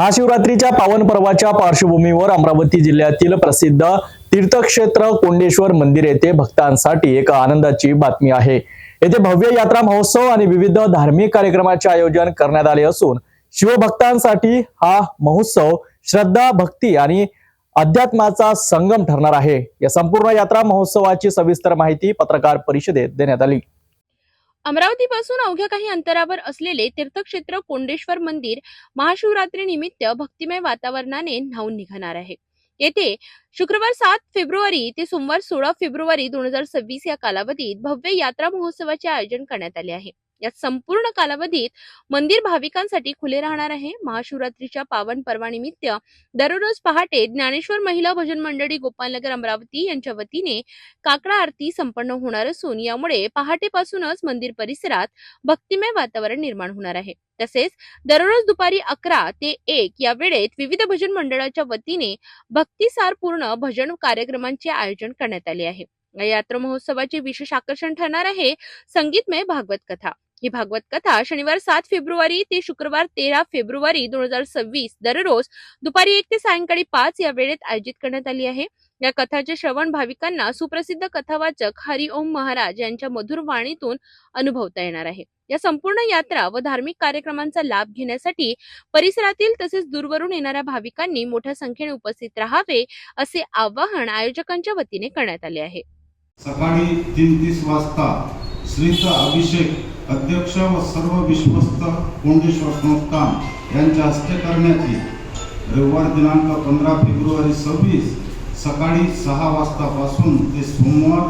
महाशिवरात्रीच्या पावन पर्वाच्या पार्श्वभूमीवर अमरावती जिल्ह्यातील प्रसिद्ध तीर्थक्षेत्र कोंडेश्वर मंदिर येथे भक्तांसाठी एक आनंदाची बातमी आहे. येथे भव्य यात्रा महोत्सव आणि विविध धार्मिक कार्यक्रमाचे आयोजन करण्यात आले असून शिवभक्तांसाठी हा महोत्सव श्रद्धा भक्ती आणि अध्यात्माचा संगम ठरणार आहे. या संपूर्ण यात्रा महोत्सवाची सविस्तर माहिती पत्रकार परिषदेत देण्यात आली. अमरावतीपासून अवघ्या काही अंतरावर असलेले तीर्थक्षेत्र कोंडेश्वर मंदिर महाशिवरात्री निमित्त भक्तिमय वातावरणाने न्हावून निघणार आहे. येथे शुक्रवार सात फेब्रुवारी ते सोमवार सोळा फेब्रुवारी दोन हजार सव्वीस या कालावधीत भव्य यात्रा महोत्सवाचे आयोजन करण्यात आले आहे. या संपूर्ण कालावधीत मंदिर भाविकांसाठी खुले राहणार आहे. महाशिवरात्रीच्या पावन पर्वानिमित्त दररोज पहाटे ज्ञानेश्वर महिला भजन मंडळी गोपालनगर अमरावती यांच्या वतीने काकडा आरती संपन्न होणार असून यामुळे पहाटेपासूनच मंदिर परिसरात भक्तिमय वातावरण निर्माण होणार आहे. तसेच दररोज दुपारी अकरा ते एक या वेळेत विविध भजन मंडळाच्या वतीने भक्तिसारपूर्ण भजन कार्यक्रमांचे आयोजन करण्यात आले आहे. या यात्रा महोत्सवाचे विशेष आकर्षण ठरणार आहे संगीतमय भागवत कथा. ही भागवत कथा शनिवार सात फेब्रुवारी ते शुक्रवार तेरा फेब्रुवारी दोन हजार सव्वीस दररोज दुपारी एक ते सायंकाळी पाच या वेळेत आयोजित करण्यात आली आहे. या कथाचे श्रवण भाविकांना सुप्रसिद्ध कथावाचक हरिओम महाराज यांच्या मधुर वाणीतून अनुभवता येणार आहे. या संपूर्ण यात्रा व धार्मिक कार्यक्रमांचा लाभ घेण्यासाठी परिसरातील तसेच दूरवरून येणाऱ्या भाविकांनी मोठ्या संख्येने उपस्थित राहावे असे आवाहन आयोजकांच्या वतीने करण्यात आले आहे. सकाळी तीन तीस वाजता श्रीचा अभिषेक अध्यक्ष व सर्व विश्वस्त कोंडेश्वर संस्थान यांच्या हस्ते करण्यात येईल. रविवार दिनांक पंधरा फेब्रुवारी सव्वीस सकाळी सहा वाजतापासून ते सोमवार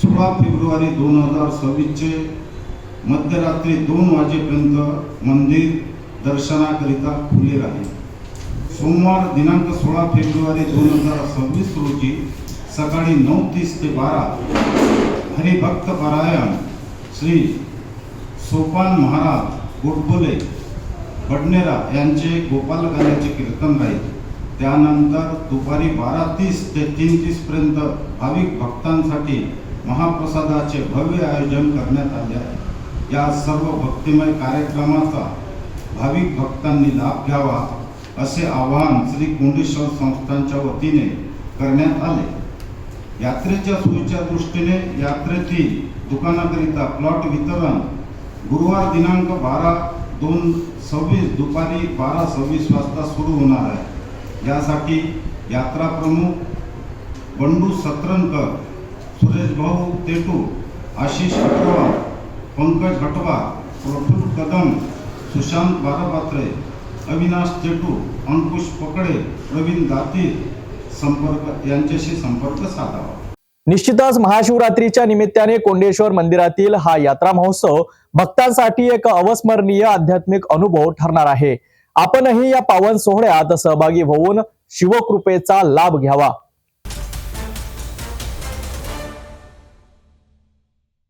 सोळा फेब्रुवारी दोन हजार सव्वीसचे मध्यरात्री दोन वाजेपर्यंत मंदिर दर्शनाकरिता खुले राहील. सोमवार दिनांक सोळा फेब्रुवारी दोन हजार सव्वीस रोजी सकाळी नऊ तीस ते बारा हरिभक्त परायण श्री सोपान महाराज गुडबुले बडनेरा यांचे गोपाल गाण्याचे कीर्तन राहील त्यानंतर दुपारी बारा तीस ते तीन तीसपर्यंत भाविक भक्तांसाठी महाप्रसादाचे भव्य आयोजन करण्यात आले आहे. या सर्व भक्तिमय कार्यक्रमाचा भाविक भक्तांनी लाभ घ्यावा असे आवाहन श्री कोंडेश्वर संस्थांच्या वतीने करण्यात आले. यात्रेच्या सोयीच्या दृष्टीने यात्रेतील दुकानाकरिता प्लॉट वितरण गुरुवार दिनांक बारा दोन सव्वीस दुपारी बारा सव्वीस वाजता सुरू होणार आहे. यासाठी यात्रा प्रमुख बंडू सत्रनकर सुरेश भाऊ तेटू आशिष अग्रवाल पंकज भटवा प्रफुल्ल कदम सुशांत बारापात्रे अविनाश तेटू अंकुश पकडे प्रवीण दातीर संपर्क यांच्याशी संपर्क साधावा. निश्चितच महाशिवरात्रीच्या निमित्ताने कोंडेश्वर मंदिरातील हा यात्रा महोत्सव भक्तांसाठी एक अविस्मरणीय आध्यात्मिक अनुभव ठरणार आहे. आपणही या पावन सोहळ्यात सहभागी होऊन शिवकृपेचा लाभ घ्यावा.